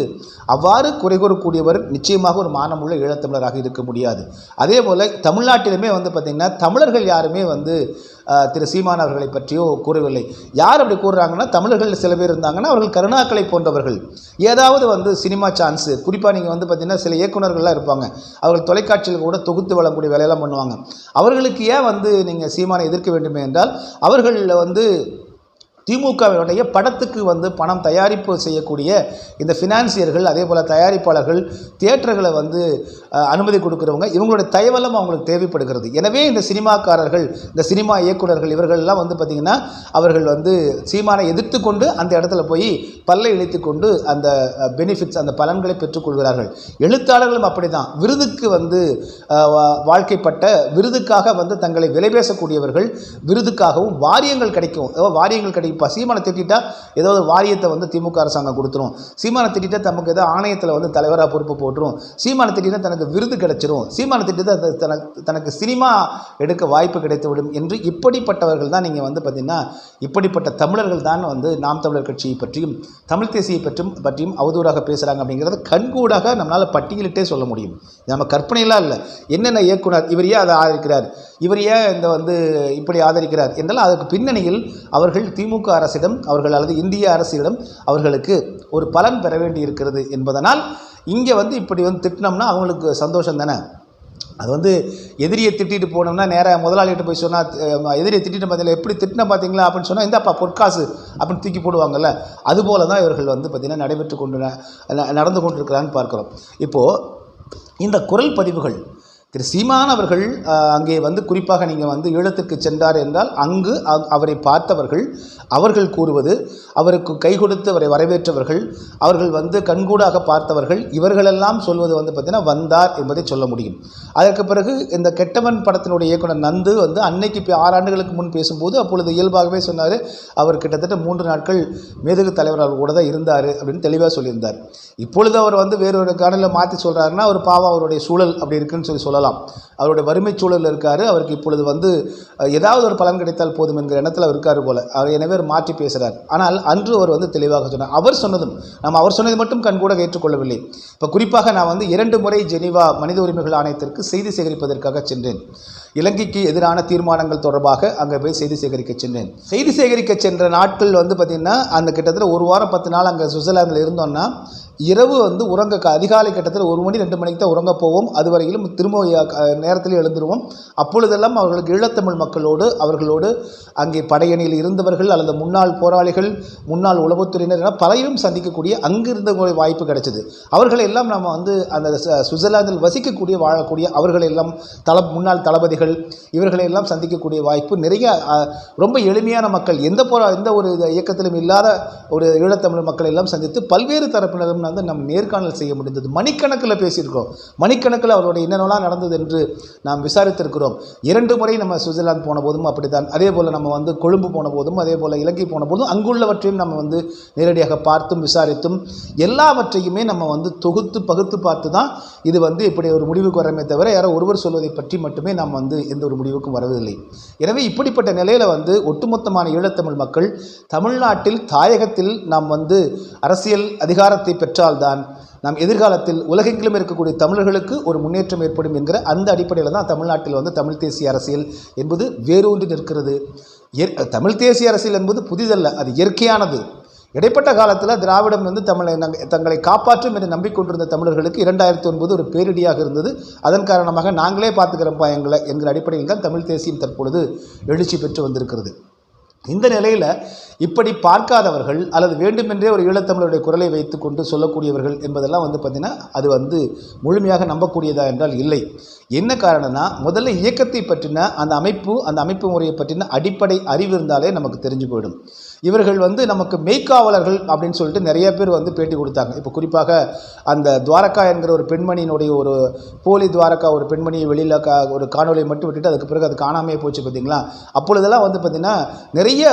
அவ்வாறு குறை கூறக்கூடியவர் நிச்சயமாக ஒரு மானமுள்ள ஈழத்தமிழராக இருக்க முடியாது. அதே போல் தமிழ்நாட்டிலுமே வந்து பார்த்திங்கன்னா தமிழர்கள் யாருமே வந்து திரு சீமான் அவர்களை பற்றியோ கூறவில்லை. யார் அப்படி கூறுறாங்கன்னா தமிழர்கள் சில பேர் இருந்தாங்கன்னா அவர்கள் கருணாக்களை போன்றவர்கள். ஏதாவது வந்து சினிமா சான்ஸு குறிப்பாக நீங்கள் வந்து பார்த்திங்கன்னா சில இயக்குநர்கள்லாம் இருப்பாங்க. அவர்கள் தொலைக்காட்சியில் கூட தொகுத்து வழங்கக்கூடிய வேலையெல்லாம் பண்ணுவாங்க. அவர்களுக்கு ஏன் வந்து நீங்கள் சீமானை எதிர்க்க வேண்டுமே என்றால் அவர்கள் வந்து திமுகவினுடைய படத்துக்கு வந்து பணம் தயாரிப்பு செய்யக்கூடிய இந்த ஃபினான்சியர்கள் அதே போல் தயாரிப்பாளர்கள் தியேட்டர்களை வந்து அனுமதி கொடுக்குறவங்க இவங்களுடைய தயவலம் அவங்களுக்கு தேவைப்படுகிறது. எனவே இந்த சினிமாக்காரர்கள் இந்த சினிமா இயக்குனர்கள் இவர்கள்லாம் வந்து பார்த்திங்கன்னா அவர்கள் வந்து சீமானை எதிர்த்து கொண்டு அந்த இடத்துல போய் பல்லை இழைத்து கொண்டு அந்த பெனிஃபிட்ஸ் அந்த பலன்களை பெற்றுக்கொள்கிறார்கள் எழுத்தாளர்களும் அப்படிதான். விருதுக்கு வந்து வா- வாழ்க்கைப்பட்ட விருதுக்காக வந்து தங்களை விலை பேசக்கூடியவர்கள் விருதுக்காகவும் வாரியங்கள் கிடைக்கும். அதாவது வாரியங்கள் கிடைக்கும் இப்போ சீமானை திட்டிட்டால் ஏதோ ஒரு வாரியத்தை வந்து திமுக அரசாங்கம் கொடுத்துரும். சீமானை திட்டிட்டால் தமக்கு ஏதோ ஆணையத்தில் வந்து தலைவராக பொறுப்பு போட்டுரும். சீமானை திட்டினா தனக்கு விருது கிடைச்சிரும். சீமானை திட்டத்தை அது தனக்கு தனக்கு சினிமா எடுக்க வாய்ப்பு கிடைத்துவிடும் என்று இப்படிப்பட்டவர்கள் தான் நீங்கள் வந்து பார்த்தீங்கன்னா இப்படிப்பட்ட தமிழர்கள் தான் வந்து நாம் தமிழர் கட்சியை பற்றியும் தமிழ் தேசியை பற்றியும் பற்றியும் அவதூறாக பேசுகிறாங்க அப்படிங்கிறத கண்கூடாக நம்மளால் பட்டியலிட்டே சொல்ல முடியும். நம்ம கற்பனையெல்லாம் இல்லை. என்னென்ன இயக்குனர் இவர் ஏன் அதை ஆதரிக்கிறார்? இவர் ஏன் இந்த வந்து இப்படி ஆதரிக்கிறார்? என்றால் அதுக்கு பின்னணியில் அவர்கள் திமுக அரசிடம் அவர்கள் அல்லது இந்திய அரசிடம் அவர்களுக்கு ஒரு பலன் பெற வேண்டி இருக்கிறது என்பதனால் இங்கே வந்து இப்படி வந்து திட்டினோம்னா அவங்களுக்கு சந்தோஷம் தானே? அது வந்து எதிரியை திட்டிட்டு போனோம்னா நேராக முதலாளிகிட்ட போய் சொன்னால் எதிரியை திட்டிட்டு பார்த்தீங்களா எப்படி திட்டின பார்த்தீங்களா அப்படின்னு சொன்னால் இந்தாப்பா பொற்காசு அப்படின்னு தூக்கி போடுவாங்கல்ல அதுபோல தான் இவர்கள் வந்து பார்த்திங்கன்னா நடைபெற்று கொண்டு ந- நடந்து கொண்டிருக்கிறான்னு பார்க்குறோம். இப்போது இந்த குரல் பதிவுகள் திரு சீமான் அவர்கள் அங்கே வந்து குறிப்பாக நீங்கள் வந்து ஈழத்திற்கு சென்றார் என்றால் அங்கு அவரை பார்த்தவர்கள் அவர்கள் கூறுவது அவருக்கு கை கொடுத்து அவரை வரவேற்றவர்கள் அவர்கள் வந்து கண்கூடாக பார்த்தவர்கள் இவர்களெல்லாம் சொல்வது வந்து பார்த்திங்கன்னா வந்தார் என்பதை சொல்ல முடியும். அதற்கு பிறகு இந்த கெட்டவன் படத்தினுடைய இயக்குனர் நந்து வந்து அன்னைக்கு இப்போ ஆறு ஆண்டுகளுக்கு முன் பேசும்போது அப்பொழுது இயல்பாகவே சொன்னார் அவர் கிட்டத்தட்ட மூன்று நாட்கள் மேதகு தலைவரால் கூட தான் இருந்தார் அப்படின்னு தெளிவாக சொல்லியிருந்தார். இப்பொழுது அவர் வந்து வேறொரு காணலில் மாற்றி சொல்கிறாருன்னா அவர் பாவம் அவருடைய சூழல் அப்படி இருக்குன்னு சொல்லி சொல்லலாம். அவருடைய வறுமை சூழலில் இருக்கார் அவருக்கு இப்பொழுது வந்து ஏதாவது ஒரு பலன் கிடைத்தால் போதும் என்கிற எண்ணத்தில் அவர் இருக்கார் போல. அவர் எனவே பேர் மாற்றி பேசுகிறார் ஆனால் அன்று அவர் வந்து தெளிவாக சொன்னார். அவர் சொன்னதும் நாம் அவர் சொன்னது மட்டும் கண்கூட ஏற்றுக்கொள்ளவில்லை. இப்போ குறிப்பாக நான் வந்து இரண்டு முறை ஜெனீவா மனித உரிமைகள் ஆணையத்திற்கு செய்தி சேகரிப்பதற்காக சென்றேன். இலங்கைக்கு எதிரான தீர்மானங்கள் தொடர்பாக அங்கே போய் செய்தி சேகரிக்க சென்றேன். செய்தி சேகரிக்க சென்ற நாட்கள் வந்து பார்த்திங்கன்னா அந்த கிட்டத்தட்ட ஒரு வாரம் பத்து நாள் அங்கே சுவிட்சர்லாந்தில் இருந்தோம்னா இரவு வந்து உறங்க க- அதிகாலை கட்டத்தில் ஒரு மணி ரெண்டு மணிக்கு தான் உறங்க போவோம். அதுவரையிலும் திரும்ப ய- நேரத்திலே எழுந்துருவோம். அப்பொழுதெல்லாம் அவர்களுக்கு ஈழத்தமிழ் மக்களோடு அவர்களோடு அங்கே படையணியில் இருந்தவர்கள் அல்லது முன்னாள் போராளிகள் முன்னாள் உளவுத்துறையினர் என பலரையும் சந்திக்கக்கூடிய அங்கிருந்த வாய்ப்பு கிடைச்சது. அவர்களெல்லாம் நம்ம வந்து அந்த ச- சுவிட்சர்லாந்தில் வசிக்கக்கூடிய வாழக்கூடிய அவர்களெல்லாம் தள முன்னாள் தளபதிகள் இவர்களை எல்லாம் சந்திக்கக்கூடிய வாய்ப்பு நிறைய ரொம்ப எளிமையான மக்கள் எந்த போரா எந்த ஒரு இது இயக்கத்திலும் இல்லாத ஒரு ஈழத்தமிழ் மக்களை எல்லாம் சந்தித்து பல்வேறு தரப்பினரும் வந்து நம்ம நேர்காணல் செய்ய முடிந்தது. மணிக்கணக்கில் பேசியிருக்கிறோம். மணிக்கணக்கில் அவருடைய என்னென்னலாம் நடந்தது என்று நாம் விசாரித்திருக்கிறோம். இரண்டு முறை நம்ம சுவிட்சர்லாந்து போன போதும் அப்படித்தான். அதே போல் நம்ம வந்து கொழும்பு போன போதும் அதே போல் இலங்கை போன போதும் அங்குள்ளவற்றையும் நம்ம வந்து நேரடியாக பார்த்தும் விசாரித்தும் எல்லாவற்றையுமே நம்ம வந்து தொகுத்து பகுத்து பார்த்து தான் இது வந்து இப்படி ஒரு முடிவுக்கு வரமே தவிர யாரோ ஒருவர் சொல்வதை பற்றி மட்டுமே நாம் வந்து எந்த ஒரு முடிவுக்கும் வரவில்லை. எனவே இப்படிப்பட்ட நிலையில் வந்து ஒட்டுமொத்தமான ஈழத்தமிழ் மக்கள் தமிழ்நாட்டில் தாயகத்தில் நாம் வந்து அரசியல் அதிகாரத்தை பெற்றால்தான் நாம் எதிர்காலத்தில் உலகெங்கிலும் இருக்கக்கூடிய தமிழர்களுக்கு ஒரு முன்னேற்றம் ஏற்படும் என்கிற அந்த அடிப்படையில் தான் தமிழ்நாட்டில் வந்து தமிழ் தேசிய அரசியல் என்பது வேரூன்றி நிற்கிறது. தமிழ் தேசிய அரசியல் என்பது புதிதல்ல அது இயற்கையானது. இடைப்பட்ட காலத்தில் திராவிடம் வந்து தமிழை நங்க- தங்களை காப்பாற்றும் என்று நம்பிக்கொண்டிருந்த தமிழர்களுக்கு இரண்டாயிரத்தி ஒன்பது ஒரு பேரிடியாக இருந்தது. அதன் காரணமாக நாங்களே பார்த்துக்கிறோம்ப்பா எங்களை என்கிற அடிப்படையில் தான் தமிழ் தேசியம் தற்பொழுது எழுச்சி பெற்று வந்திருக்கிறது. இந்த நிலையில் இப்படி பார்க்காதவர்கள் அல்லது வேண்டுமென்றே ஒரு ஈழத்தமிழருடைய குரலை வைத்துக்கொண்டு சொல்லக்கூடியவர்கள் என்பதெல்லாம் வந்து பார்த்திங்கன்னா அது வந்து முழுமையாக நம்பக்கூடியதா என்றால் இல்லை. என்ன காரணம்னா முதல்ல இயக்கத்தை பற்றின அந்த அமைப்பு அந்த அமைப்பு முறையை பற்றின அடிப்படை அறிவு இருந்தாலே நமக்கு தெரிஞ்சு போயிடும். இவர்கள் வந்து நமக்கு மெய்க்காவலர்கள் அப்படின்னு சொல்லிட்டு நிறைய பேர் வந்து பேட்டி கொடுத்தாங்க. இப்போ குறிப்பாக அந்த துவாரகா என்கிற ஒரு பெண்மணியினுடைய ஒரு போலி துவாரகா ஒரு பெண்மணியை வெளியில் கா ஒரு காணொலியை மட்டும் விட்டுட்டு அதுக்கு பிறகு அது காணாமையே போச்சு பார்த்தீங்களா அப்பொழுதெல்லாம் வந்து பார்த்திங்கன்னா நிறைய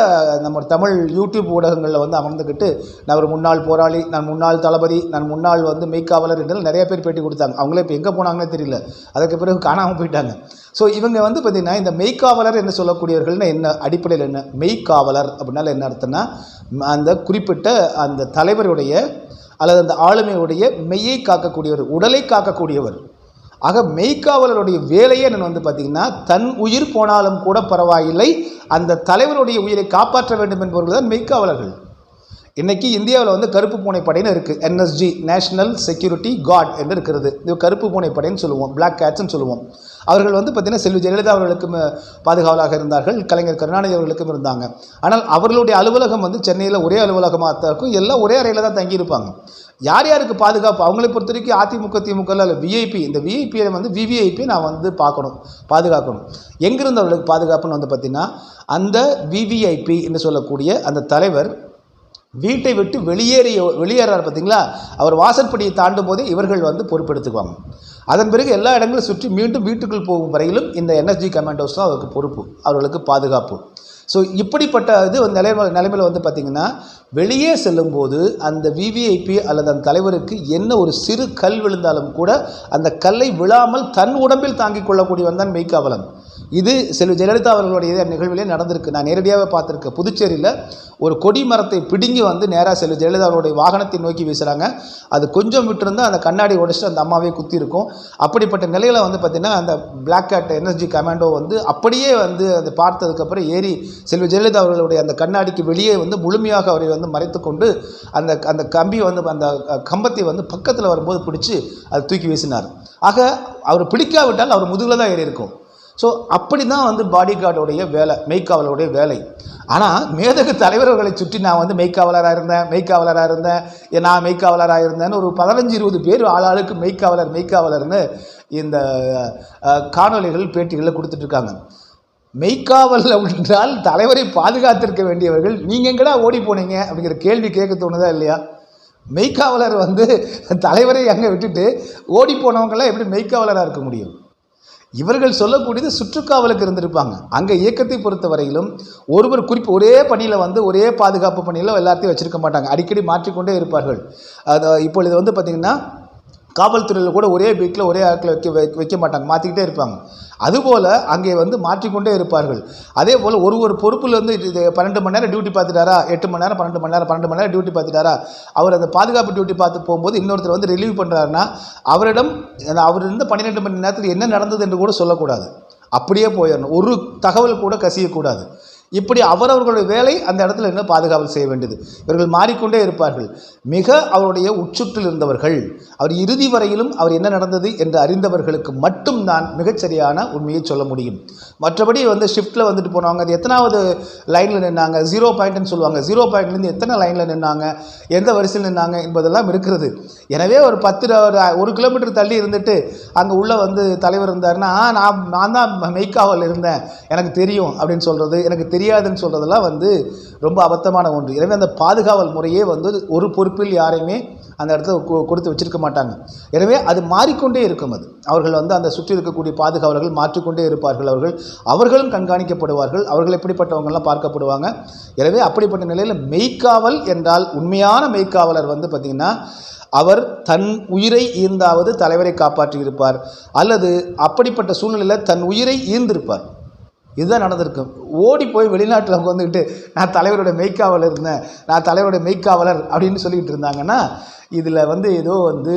நம்ம தமிழ் யூடியூப் ஊடகங்களில் வந்து அமர்ந்துக்கிட்டு நான் ஒரு முன்னாள் போராளி நான் முன்னாள் தளபதி நான் முன்னாள் வந்து மெய்க்காவலர் என்று நிறைய பேர் பேட்டி கொடுத்தாங்க. அவங்களே இப்போ எங்கே போனாங்கன்னே தெரியல. அதுக்கு பிறகு காணாமல் போயிட்டாங்க. ஸோ இவங்க வந்து பார்த்திங்கன்னா இந்த மெய்க்காவலர் என்று சொல்லக்கூடியவர்கள்னு என்ன? அடிப்படையில் என்ன? மெய்க்காவலர் அப்படின்னால என்ன அர்த்தம்? பார்த்தோன்னா அந்த குறிப்பிட்ட அந்த தலைவருடைய அல்லது அந்த ஆளுமையுடைய மெய்யை காக்கக்கூடியவர் உடலை காக்கக்கூடியவர். ஆக மெய்க்காவலருடைய வேலையே நான் வந்து பார்த்திங்கன்னா தன் உயிர் போனாலும் கூட பரவாயில்லை அந்த தலைவருடைய உயிரை காப்பாற்ற வேண்டும் என்பவர்கள் தான் மெய்க்காவலர்கள். இன்றைக்கி இந்தியாவில் வந்து கருப்பு பூனை படைன்னு இருக்குது என்எஸ்ஜி நேஷனல் செக்யூரிட்டி காட் என்று இருக்கிறது. இது கருப்பு பூனை படைன்னு சொல்லுவோம். பிளாக் கேட்ஸ்ன்னு சொல்லுவோம். அவர்கள் வந்து பார்த்திங்கன்னா செல்வி ஜெயலலிதா அவர்களுக்கும் பாதுகாவலாக இருந்தார்கள். கலைஞர் கருணாநிதி அவர்களுக்கும் இருந்தாங்க. ஆனால் அவர்களுடைய அலுவலகம் வந்து சென்னையில் ஒரே அலுவலகமாக தான் இருக்கும். எல்லாம் ஒரே அறையில் தான் தங்கியிருப்பாங்க யார் யாருக்கு பாதுகாப்பு? அவங்களை பொறுத்த வரைக்கும் அதிமுக திமுக இல்லை விஐபி இந்த விஐபியை வந்து விவிஐபி நான் வந்து பார்க்கணும். பாதுகாக்கணும். எங்கிருந்து அவர்களுக்கு பாதுகாப்புன்னு வந்து பார்த்திங்கன்னா அந்த விவிஐபி என்று சொல்லக்கூடிய அந்த தலைவர் வீட்டை விட்டு வெளியேறிய வெளியேறார் பார்த்தீங்களா? அவர் வாசற்படியை தாண்டும் போதே இவர்கள் வந்து பொறுப்பெடுத்துக்குவாங்க. அதன் பிறகு எல்லா இடங்களும் சுற்றி மீண்டும் வீட்டுக்குள் போகும் வரையிலும் இந்த என்எஸ்ஜி கமாண்டோஸ் தான் அவருக்கு பொறுப்பு அவர்களுக்கு பாதுகாப்பு. ஸோ இப்படிப்பட்ட இது வந்து நிலைமை நிலைமையில் வந்து பார்த்திங்கன்னா வெளியே செல்லும்போது அந்த விவிஐபி அல்லது அந்த தலைவருக்கு என்ன ஒரு சிறு கல் விழுந்தாலும் கூட அந்த கல்லை விழாமல் தன் உடம்பில் தாங்கிக் கொள்ளக்கூடியவன் தான் மெய்க்காவலன். இது செல்வி ஜெயலலிதா அவர்களுடைய நிகழ்விலே நடந்திருக்கு. நான் நேரடியாகவே பார்த்துருக்கேன். புதுச்சேரியில் ஒரு கொடி மரத்தை பிடுங்கி வந்து நேராக செல்வி ஜெயலலிதா அவருடைய வாகனத்தை நோக்கி வீசுகிறாங்க அது கொஞ்சம் விட்டுருந்தால் அந்த கண்ணாடி உடைச்சிட்டு அந்த அம்மாவே குத்தி இருக்கும் அப்படிப்பட்ட நிலையில் வந்து பார்த்திங்கன்னா அந்த பிளாக் கேட் என்எஸ்ஜி கமாண்டோ வந்து அப்படியே வந்து அதை பார்த்ததுக்கப்புறம் ஏறி செல்வி ஜெயலலிதா அவர்களுடைய அந்த கண்ணாடிக்கு வெளியே வந்து முழுமையாக அவரை வந்து மறைத்து கொண்டு அந்த அந்த கம்பியை வந்து அந்த கம்பத்தை வந்து பக்கத்தில் வரும்போது பிடிச்சி அதை தூக்கி வீசினார். ஆக அவர் பிடிக்காவிட்டால் அவர் முதுகில் தான் ஏறி இருக்கும் ஸோ அப்படி தான் வந்து பாடி கார்டோடைய வேலை மெய்க்காவலருடைய வேலை. ஆனால் மேதகு தலைவர்களை சுற்றி நான் வந்து மெய்க்காவலராக இருந்தேன் மெய்க்காவலராக இருந்தேன். நான் மெய்க்காவலராக இருந்தேன்னு ஒரு பதினஞ்சு இருபது பேர் ஆளாளுக்கு மெய்க்காவலர் மெய்க்காவலர்னு இந்த காணொலிகள் காணொளிகள் பேட்டிகளில் கொடுத்துட்ருக்காங்க. மெய்க்காவல் என்றால் தலைவரை பாதுகாத்திருக்க வேண்டியவர்கள் நீங்கள் எங்கடா ஓடி போனீங்க? அப்படிங்கிற கேள்வி கேட்க தோணுதா இல்லையா? மெய்க்காவலர் வந்து தலைவரை அங்கே விட்டுட்டு ஓடி போனவங்களாம் எப்படி மெய்க்காவலராக இருக்க முடியும்? இவர்கள் சொல்லக்கூடியது சுற்றுக்காவலுக்கு இருந்திருப்பாங்க. அங்கே இயக்கத்தை பொறுத்த வரையிலும் ஒருவர் குறிப்பு ஒரே பணியில் வந்து ஒரே பாதுகாப்பு பணியில் எல்லாத்தையும் வச்சுருக்க மாட்டாங்க. அடிக்கடி மாற்றிக்கொண்டே இருப்பார்கள். அது இப்பொழுது வந்து பார்த்திங்கன்னா காவல்துறையில் கூட ஒரே பீட்டில் ஒரே ஆட்களை வைக்க வைக்க- வைக்க மாட்டாங்க. மாற்றிக்கிட்டே இருப்பாங்க. அதுபோல் அங்கே வந்து மாற்றிக்கொண்டே இருப்பார்கள். அதே போல் ஒரு ஒரு பொறுப்பில் வந்து இது பன்னெண்டு மணி நேரம் டியூட்டி பார்த்துட்டாரா? எட்டு மணி நேரம் பன்னெண்டு மணி நேரம் பன்னெண்டு மணி நேரம் டியூட்டி பார்த்துட்டாரா? அவர் அந்த பாதுகாப்பு டியூட்டி பார்த்து போகும்போது இன்னொருத்தர் வந்து ரிலீவ் பண்ணுறாருன்னா அவரிடம் அவர் இருந்த பன்னிரெண்டு மணி நேரத்தில் என்ன நடந்தது என்று கூட சொல்லக்கூடாது. அப்படியே போயிடணும். ஒரு தகவல் கூட கசியக்கூடாது. இப்படி அவரவர்களுடைய வேலை அந்த இடத்துல என்ன பாதுகாவல் செய்ய வேண்டியது? இவர்கள் மாறிக்கொண்டே இருப்பார்கள். மிக அவருடைய உட்சுற்றில் இருந்தவர்கள் அவர் இறுதி வரையிலும் அவர் என்ன நடந்தது என்று அறிந்தவர்களுக்கு மட்டும்தான் மிகச்சரியான உண்மையை சொல்ல முடியும். மற்றபடி வந்து ஷிஃப்ட்டில் வந்துட்டு போனவங்க அது எத்தனாவது லைனில் நின்னாங்க? ஜீரோ பாயிண்ட்னு சொல்லுவாங்க. ஜீரோ பாயிண்ட்லேருந்து எத்தனை லைனில் நின்னாங்க? எந்த வரிசையில் நின்னாங்க? என்பதெல்லாம் இருக்கிறது. எனவே ஒரு பத்து ஒரு கிலோமீட்டர் தள்ளி இருந்துட்டு அங்கே உள்ள வந்து தலைவர் இருந்தாருன்னா நான் நான் தான் மெய்க்காவல் இருந்தேன். எனக்கு தெரியும் அப்படின்னு சொல்கிறது எனக்கு தெரியும் தெரியாதுன்னு சொல்கிறதெல்லாம் வந்து ரொம்ப அபத்தமான ஒன்று. எனவே அந்த பாதுகாவல் முறையே வந்து ஒரு பொறுப்பில் யாரையுமே அந்த இடத்துல கொ- கொடுத்து வச்சிருக்க மாட்டாங்க. எனவே அது மாறிக்கொண்டே இருக்கும் அது. அவர்கள் வந்து அந்த சுற்றி இருக்கக்கூடிய பாதுகாவலர்கள் மாற்றிக்கொண்டே இருப்பார்கள் அவர்கள். அவர்களும் கண்காணிக்கப்படுவார்கள். அவர்கள் எப்படிப்பட்டவங்கெல்லாம் பார்க்கப்படுவாங்க? எனவே அப்படிப்பட்ட நிலையில் மெய்க்காவல் என்றால் உண்மையான மெய்க்காவலர் வந்து பார்த்திங்கன்னா அவர் தன் உயிரை ஈந்தாவது தலைவரை காப்பாற்றி இருப்பார் அல்லது அப்படிப்பட்ட சூழ்நிலையில் தன் உயிரை ஈந்திருப்பார். இதுதான் நடந்திருக்கும் ஓடி போய் வெளிநாட்டில் அவங்க வந்துக்கிட்டு நான் தலைவருடைய மெய்க்காவலர் இருந்தேன். நான் தலைவருடைய மெய்க்காவலர் அப்படின்னு சொல்லிக்கிட்டு இருந்தாங்கன்னா இதில் வந்து ஏதோ வந்து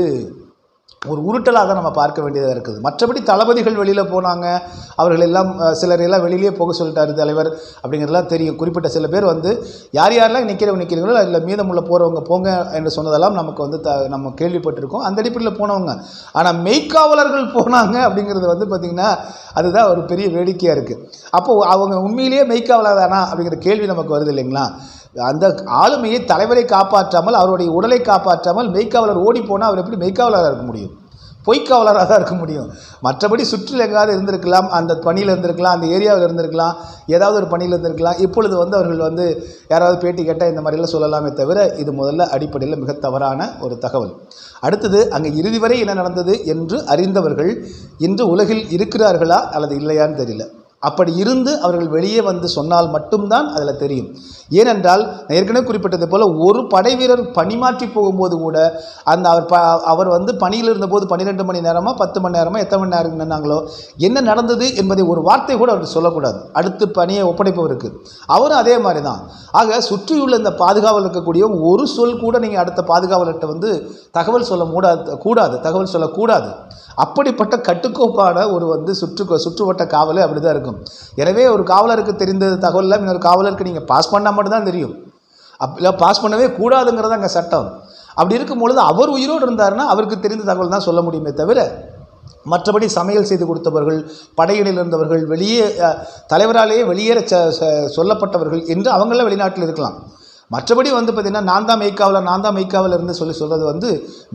ஒரு உருட்டலாக தான் நம்ம பார்க்க வேண்டியதாக இருக்குது. மற்றபடி தளபதிகள் வெளியில் போனாங்க. அவர்கள் எல்லாம் சிலர் எல்லாம் வெளியிலேயே போக சொல்லிட்டாரு தலைவர் அப்படிங்கிறதெல்லாம் தெரியும். குறிப்பிட்ட சில பேர் வந்து யார் யாரெல்லாம் நிற்கிறவங்க நிற்கிறீங்களோ இல்லை மீதமுள்ள போகிறவங்க போங்க என்று சொன்னதெல்லாம் நமக்கு வந்து த நம்ம கேள்விப்பட்டிருக்கோம். அந்த அடிப்படையில் போனவங்க. ஆனால் மெய்க்காவலர்கள் போனாங்க அப்படிங்கிறது வந்து பார்த்திங்கன்னா அதுதான் ஒரு பெரிய வேடிக்கையாக இருக்குது அப்போது அவங்க உண்மையிலேயே மெய்க்காவலர் தானா அப்படிங்கிற கேள்வி நமக்கு வருது இல்லைங்களா? அந்த ஆளுமையை தலைவரை காப்பாற்றாமல் அவருடைய உடலை காப்பாற்றாமல் மெய்க்காவலர் ஓடி போனால் அவர் எப்படி மெய்க்காவலராக இருக்க முடியும்? பொய்க்காவலராக தான் இருக்க முடியும். மற்றபடி சுற்றில் எங்காவது இருந்திருக்கலாம் அந்த பணியில் இருந்திருக்கலாம் அந்த ஏரியாவில் இருந்திருக்கலாம் ஏதாவது ஒரு பணியில் இருந்திருக்கலாம். இப்பொழுது வந்து அவர்கள் வந்து யாராவது பேட்டி கேட்டால் இந்த மாதிரிலாம் சொல்லலாமே தவிர இது முதல்ல அடிப்படையில் மிக தவறான ஒரு தகவல். அடுத்தது அங்கே இறுதி வரை என்ன நடந்தது என்று அறிந்தவர்கள் இன்று உலகில் இருக்கிறார்களா அல்லது இல்லையான்னு தெரியல. அப்படி இருந்து அவர்கள் வெளியே வந்து சொன்னால் மட்டும்தான் அதில் தெரியும். ஏனென்றால் ஏற்கனவே குறிப்பிட்டது போல் ஒரு படை வீரர் பணிமாற்றி போகும்போது கூட அந்த அவர் ப அவர் வந்து பணியில் இருந்தபோது பன்னிரெண்டு மணி நேரமாக பத்து மணி நேரமாக எத்தனை மணி நேரம் நின்னாங்களோ என்ன நடந்தது என்பதை ஒரு வார்த்தை கூட அவர் சொல்லக்கூடாது. அடுத்து பணியை ஒப்படைப்பவருக்கு. அவரும் அதே மாதிரி தான் ஆக சுற்றியுள்ள இந்த பாதுகாவல் இருக்கக்கூடிய ஒரு சொல் கூட நீங்கள் அடுத்த பாதுகாவலர்கிட்ட வந்து தகவல் சொல்ல மூடாது கூடாது. தகவல் சொல்லக்கூடாது. அப்படிப்பட்ட கட்டுக்கோப்பான ஒரு வந்து சுற்று சுற்றுவட்ட காவல் அப்படி தான் இருக்கும். எனவே ஒரு காவலருக்கு தெரிந்த தகவலில் இன்னொரு காவலருக்கு நீங்கள் பாஸ் பண்ணால் மட்டும்தான் தெரியும். அப்படி பாஸ் பண்ணவே கூடாதுங்கிறது அங்கே சட்டம். அப்படி இருக்கும் பொழுது அவர் உயிரோடு இருந்தாருன்னா அவருக்கு தெரிந்த தகவல் தான் சொல்ல முடியுமே தவிர மற்றபடி சமையல் செய்து கொடுத்தவர்கள் படையினில் இருந்தவர்கள் வெளியே தலைவராலேயே வெளியேற சொல்லப்பட்டவர்கள் என்று அவங்கள வெளிநாட்டில் இருக்கலாம். மற்றபடி வந்து பார்த்திங்கன்னா நான் தான் மெய்க்காவலர் நான் தான் மெய்க்காவலர் இருந்து சொல்லி சொல்கிறது வந்து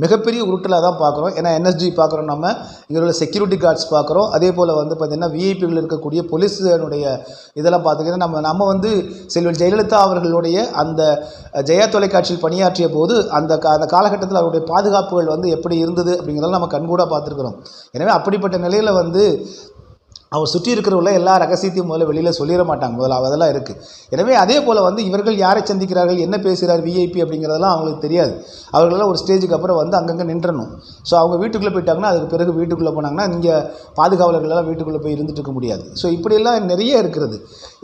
மிகப்பெரிய உருட்டலாக தான் பார்க்குறோம். ஏன்னா என்எஸ்ஜி பார்க்குறோம் நம்ம. இங்கே உள்ள செக்யூரிட்டி கார்ட்ஸ் பார்க்குறோம். அதே போல் வந்து பார்த்திங்கன்னா விஐபிகள் இருக்கக்கூடிய போலீஸனுடைய இதெல்லாம் பார்த்திங்கன்னா நம்ம நம்ம வந்து செல்வன் ஜெயலலிதா அவர்களுடைய அந்த ஜெயா தொலைக்காட்சியில் பணியாற்றிய போது அந்த அந்த காலகட்டத்தில் அவருடைய பாதுகாப்புகள் வந்து எப்படி இருந்தது அப்படிங்கிறதெல்லாம் நம்ம கண்கூடாக பார்த்துருக்குறோம். எனவே அப்படிப்பட்ட நிலையில் வந்து அவர் சுற்றி இருக்கிறவங்கள எல்லா ரகசியத்தையும் முதல்ல வெளியில் சொல்லிட மாட்டாங்க. முதல்ல அதெல்லாம் இருக்குது எனவே அதே போல் வந்து இவர்கள் யாரை சந்திக்கிறார்கள் என்ன பேசுகிறார் விஐபி அப்படிங்கிறதெல்லாம் அவங்களுக்கு தெரியாது. அவர்களெல்லாம் ஒரு ஸ்டேஜுக்கு அப்புறம் வந்து அங்கங்கே நின்றணும். ஸோ அவங்க வீட்டுக்குள்ளே போயிட்டாங்கன்னா அதுக்கு பிறகு வீட்டுக்குள்ளே போனாங்கன்னா இங்கே பாதுகாவலர்கள்லாம் வீட்டுக்குள்ளே போய் இருந்துட்டு இருக்க முடியாது. ஸோ இப்படியெல்லாம் நிறைய இருக்கிறது.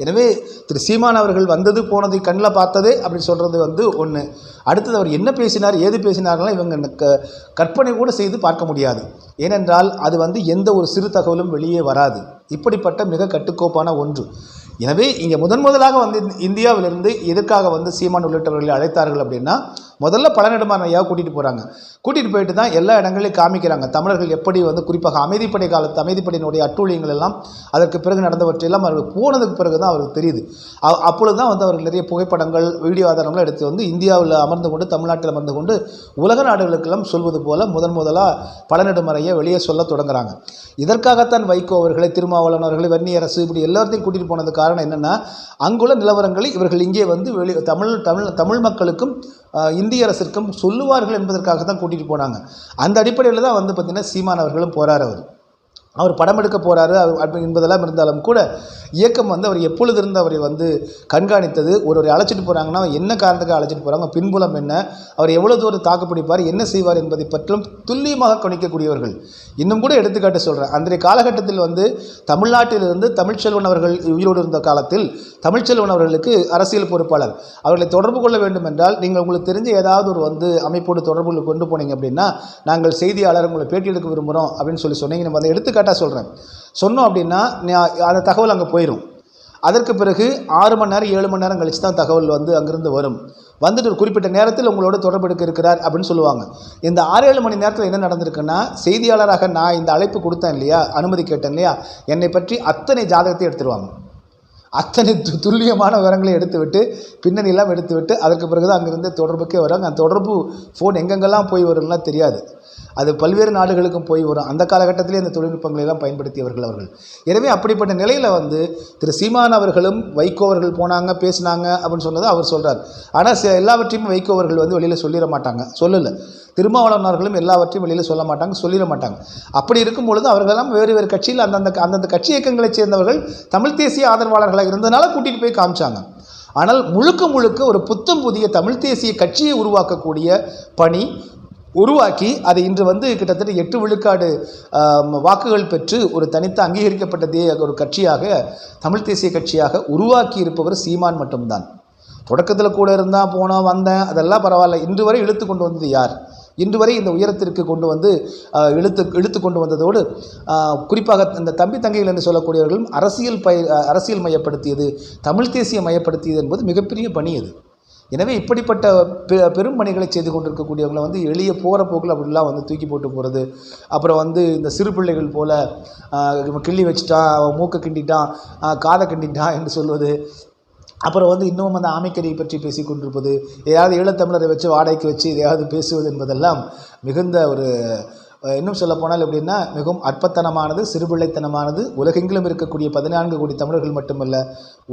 எனவே திரு சீமான் அவர்கள் வந்தது போனது கண்ணில் பார்த்தது அப்படின்னு சொல்கிறது வந்து ஒன்று அடுத்தது அவர் என்ன பேசினார் ஏது பேசினார்கள்லாம் இவங்க க கற்பனை கூட செய்து பார்க்க முடியாது. ஏனென்றால் அது வந்து எந்த ஒரு சிறு தகவலும் வெளியே வராது. இப்படிப்பட்ட மிக கட்டுக்கோப்பான ஒன்று. எனவே இங்கே முதன் முதலாக வந்து இந்தியாவிலிருந்து எதற்காக வந்து சீமான் உள்ளிட்டவர்களை அழைத்தார்கள் அப்படின்னா முதல்ல பழனிடமான ஐயா கூட்டிகிட்டு போகிறாங்க கூட்டிகிட்டு போயிட்டு தான் எல்லா இடங்களையும் காமிக்கிறாங்க. தமிழர்கள் எப்படி வந்து குறிப்பாக அமைதிப்படை காலத்து அமைதிப்படையினுடைய அட்டூழியங்கள் எல்லாம் அதற்கு பிறகு நடந்தவற்றையெல்லாம் அவர்கள் போனதுக்கு பிறகு தான் அவருக்கு தெரியுது. அப்பொழுது தான் வந்து அவர்கள் நிறைய புகைப்படங்கள் வீடியோ ஆதாரங்கள் எடுத்து வந்து இந்தியாவில் அமர்ந்து கொண்டு தமிழ்நாட்டில் அமர்ந்து கொண்டு உலக நாடுகளுக்கெல்லாம் சொல்வது போல முதன் முதலாக பழனிடுமறையை வெளியே சொல்ல தொடங்குறாங்க. இதற்காகத்தான் வைகோ அவர்களை திருமாவளவன் அவர்களை வன்னியரசு இப்படி எல்லாத்தையும் கூட்டிகிட்டு போனது காரணம் என்னென்னா அங்குள்ள நிலவரங்களை இவர்கள் இங்கே வந்து வெளி தமிழ் தமிழ் தமிழ் மக்களுக்கும் இந்திய அரசிற்கும் சொல்லுவார்கள் என்பதற்காக தான் கூட்டிகிட்டு போனாங்க. அந்த அடிப்படையில் தான் வந்து பார்த்திங்கன்னா சீமான் அவர்களும் போகிறார் அவர். அவர் படம் எடுக்க போகிறாரு என்பதெல்லாம் இருந்தாலும் கூட இயக்கம் வந்து அவர் எப்பொழுது இருந்து அவரை வந்து கண்காணித்தது ஒருவரை அழைச்சிட்டு போகிறாங்கன்னா என்ன காரணத்துக்கு அழைச்சிட்டு போகிறாங்க பின்புலம் என்ன அவர் எவ்வளோ தூரம் தாக்குப்பிடிப்பார் என்ன செய்வார் என்பதை பற்றியும் துல்லியமாக கணிக்கக்கூடியவர்கள் இன்னும் கூட எடுத்துக்காட்டு சொல்கிறேன் அன்றைய காலகட்டத்தில் வந்து தமிழ்நாட்டிலிருந்து தமிழ்ச்செல்வன் அவர்கள் உயிரோடு இருந்த காலத்தில் தமிழ்ச்செல்வன் அவர்களுக்கு அரசியல் பொறுப்பாளர். அவர்களை தொடர்பு கொள்ள வேண்டும் என்றால் நீங்கள் உங்களுக்கு தெரிஞ்ச ஏதாவது ஒரு வந்து அமைப்போடு தொடர்பு கொண்டு போனீங்க அப்படின்னா நாங்கள் செய்தியாளர் உங்களை பேட்டி எடுக்க விரும்புகிறோம் அப்படின்னு சொல்லி சொன்னீங்க. நம்ம அதை எடுத்துக்காட்டாக சொல்கிறேன் சொன்னோம் அப்படின்னா நான் அந்த தகவல் அங்கே போயிடும் அதற்கு பிறகு ஆறு மணி நேரம் ஏழு மணி நேரம் கழிச்சு தான் தகவல் வந்து அங்கிருந்து வரும். வந்துட்டு ஒரு குறிப்பிட்ட நேரத்தில் உங்களோட தொடர்பு எடுக்க இருக்கிறார் அப்படின்னு சொல்லுவாங்க. இந்த ஆறு ஏழு மணி நேரத்தில் என்ன நடந்திருக்குன்னா செய்தியாளராக நான் இந்த அழைப்பு கொடுத்தேன் இல்லையா அனுமதி கேட்டேன் இல்லையா என்னை பற்றி அத்தனை ஜாதகத்தை எடுத்துருவாங்க. அத்தனை து- துல்லியமான விவரங்களை எடுத்துவிட்டு பின்னணியெல்லாம் எடுத்துவிட்டு அதற்கு பிறகு தான் அங்கேருந்து தொடர்புக்கே வராங்க. அந்த தொடர்பு ஃபோன் எங்கெங்கெல்லாம் போய் வரும்லாம் தெரியாது. அது பல்வேறு நாடுகளுக்கும் போய் வரும். அந்த காலகட்டத்திலே அந்த தொழில்நுட்பங்களை எல்லாம் பயன்படுத்தியவர்கள் அவர்கள். எனவே அப்படிப்பட்ட நிலையில் வந்து திரு சீமான் அவர்களும் வைகோ அவர்கள் போனாங்க பேசினாங்க அப்படின்னு சொன்னது அவர் சொல்கிறார் ஆனால் எல்லாவற்றையும் வைகோ அவர்கள் வந்து வெளியில் சொல்லிட மாட்டாங்க. சொல்லலை. திருமாவளவன் அவர்களும் எல்லாவற்றையும் வெளியில் சொல்ல மாட்டாங்க சொல்லிட மாட்டாங்க. அப்படி இருக்கும் பொழுது அவர்களெல்லாம் வேறு வேறு கட்சியில் அந்தந்த அந்தந்த கட்சி இயக்கங்களைச் சேர்ந்தவர்கள் தமிழ் தேசிய ஆதரவாளர்களாக இருந்ததுனால கூட்டிகிட்டு போய் காமிச்சாங்க. ஆனால் முழுக்க முழுக்க ஒரு புத்தம் புதிய தமிழ் தேசிய கட்சியை உருவாக்கக்கூடிய பணி உருவாக்கி அதை இன்று வந்து கிட்டத்தட்ட எட்டு விழுக்காடு வாக்குகள் பெற்று ஒரு தனித்த அங்கீகரிக்கப்பட்ட தே ஒரு கட்சியாக தமிழ் தேசிய கட்சியாக உருவாக்கி இருப்பவர் சீமான் மட்டும்தான். தொடக்கத்தில் கூட இருந்தால் போனோம் வந்தேன் அதெல்லாம் பரவாயில்ல. இன்று வரை இழுத்து கொண்டு வந்தது யார்? இன்று வரை இந்த உயரத்திற்கு கொண்டு வந்து இழுத்து இழுத்து கொண்டு வந்ததோடு குறிப்பாக இந்த தம்பி தங்கைகள் என்று சொல்லக்கூடியவர்களும் அரசியல் பய அரசியல் மையப்படுத்தியது தமிழ் தேசிய மையப்படுத்தியது என்பது மிகப்பெரிய பணி அது. எனவே இப்படிப்பட்ட பெ பெரும் பணிகளை செய்து கொண்டிருக்கக்கூடியவங்களை வந்து எளிய போகிற போக்கில் அப்படிலாம் வந்து தூக்கி போட்டு போகிறது அப்புறம் வந்து இந்த சிறு பிள்ளைகள் போல் கிள்ளி வச்சுட்டான் மூக்கை கிண்டிட்டான் காதை கிண்டிட்டான் என்று சொல்வது அப்புறம் வந்து இன்னும் அந்த ஆமைக்கறியை பற்றி பேசி கொண்டிருப்பது ஏதாவது ஈழத்தமிழரை வச்சு வாடகைக்கு வச்சு எதையாவது பேசுவது என்பதெல்லாம் மிகுந்த ஒரு இன்னும் சொல்லப்போனால் எப்படின்னா மிகவும் அற்பத்தனமானது சிறுபிள்ளைத்தனமானது உலகெங்கிலும் இருக்கக்கூடிய பதினான்கு கோடி தமிழர்கள் மட்டுமல்ல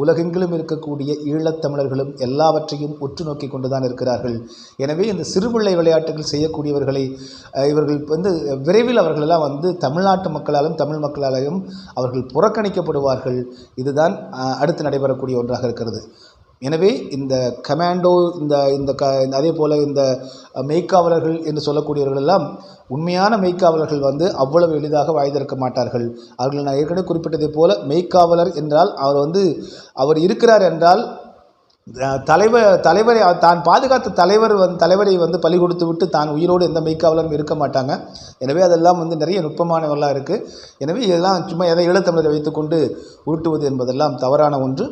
உலகெங்கிலும் இருக்கக்கூடிய ஈழத்தமிழர்களும் எல்லாவற்றையும் உற்று நோக்கி கொண்டு தான் இருக்கிறார்கள். எனவே இந்த சிறுபிள்ளை விளையாட்டுகள் செய்யக்கூடியவர்களை இவர்கள் வந்து விரைவில் அவர்களெல்லாம் வந்து தமிழ்நாட்டு மக்களாலும் தமிழ் மக்களாலையும் அவர்கள் புறக்கணிக்கப்படுவார்கள். இதுதான் அடுத்து நடைபெறக்கூடிய ஒன்றாக இருக்கிறது. எனவே இந்த கமாண்டோ இந்த இந்த க அதே போல் இந்த மெய்க்காவலர்கள் என்று சொல்லக்கூடியவர்கள் எல்லாம் உண்மையான மெய்க்காவலர்கள் வந்து அவ்வளவு எளிதாக வாய்ந்திருக்க மாட்டார்கள். அவர்கள் நான் ஏற்கனவே குறிப்பிட்டதைப் போல மெய்க்காவலர் என்றால் அவர் வந்து அவர் இருக்கிறார் என்றால் தலைவர் தலைவரை தான் பாதுகாத்த தலைவர் வந்து தலைவரை வந்து பலி கொடுத்து விட்டு தான் உயிரோடு எந்த மெய்க்காவலரும் இருக்க மாட்டாங்க. எனவே அதெல்லாம் வந்து நிறைய நுட்பமானவெல்லாம் இருக்குது எனவே இதெல்லாம் சும்மா எதை ஈழத்தமிழரை வைத்துக்கொண்டு உருட்டுவது என்பதெல்லாம் தவறான ஒன்று.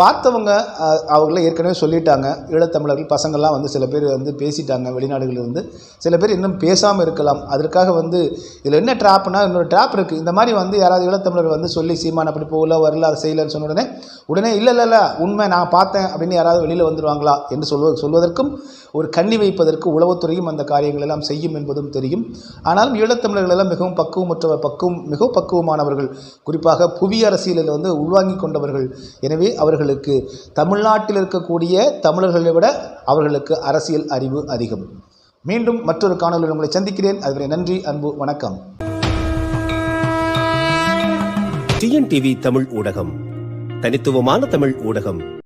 பார்த்தவங்க ஆஹ் அவங்கள ஏற்கனவே சொல்லிட்டாங்க. ஈழத்தமிழர்கள் பசங்கள்லாம் வந்து சில பேர் வந்து பேசிட்டாங்க வெளிநாடுகளிலிருந்து. சில பேர் இன்னும் பேசாமல் இருக்கலாம். அதற்காக வந்து இதில் என்ன ட்ராப்னா இன்னொரு ட்ராப் இருக்குது இந்த மாதிரி வந்து யாராவது ஈழத்தமிழர் வந்து சொல்லி சீமான் அப்படி போகல வரல அதை செய்யலைன்னு சொன்ன உடனே உடனே இல்லை இல்லை இல்லை உண்மை நான் பார்த்தேன் அப்படின்னு யாராவது வெளியில் வந்துடுவாங்களா என்று சொல்வ சொல்வதற்கும் ஒரு கண்ணி வைப்பதற்கு உளவுத்துறையும் அந்த காரியங்கள் எல்லாம் செய்யும் என்பதும் தெரியும். ஆனாலும் ஈழத்தமிழர்கள் எல்லாம் மிகவும் பக்குவமற்றவர் பக்குவம் மிகவும் பக்குவமானவர்கள். குறிப்பாக புவி அரசியலில் வந்து உள்வாங்கிக் கொண்டவர்கள். எனவே அவர்களுக்கு தமிழ்நாட்டில் இருக்கக்கூடிய தமிழர்களை விட அவர்களுக்கு அரசியல் அறிவு அதிகம். மீண்டும் மற்றொரு காணொலியில் உங்களை சந்திக்கிறேன். அதுவரை நன்றி அன்பு வணக்கம். டிஎன்டிவி தமிழ் ஊடகம். தனித்துவமான தமிழ் ஊடகம்.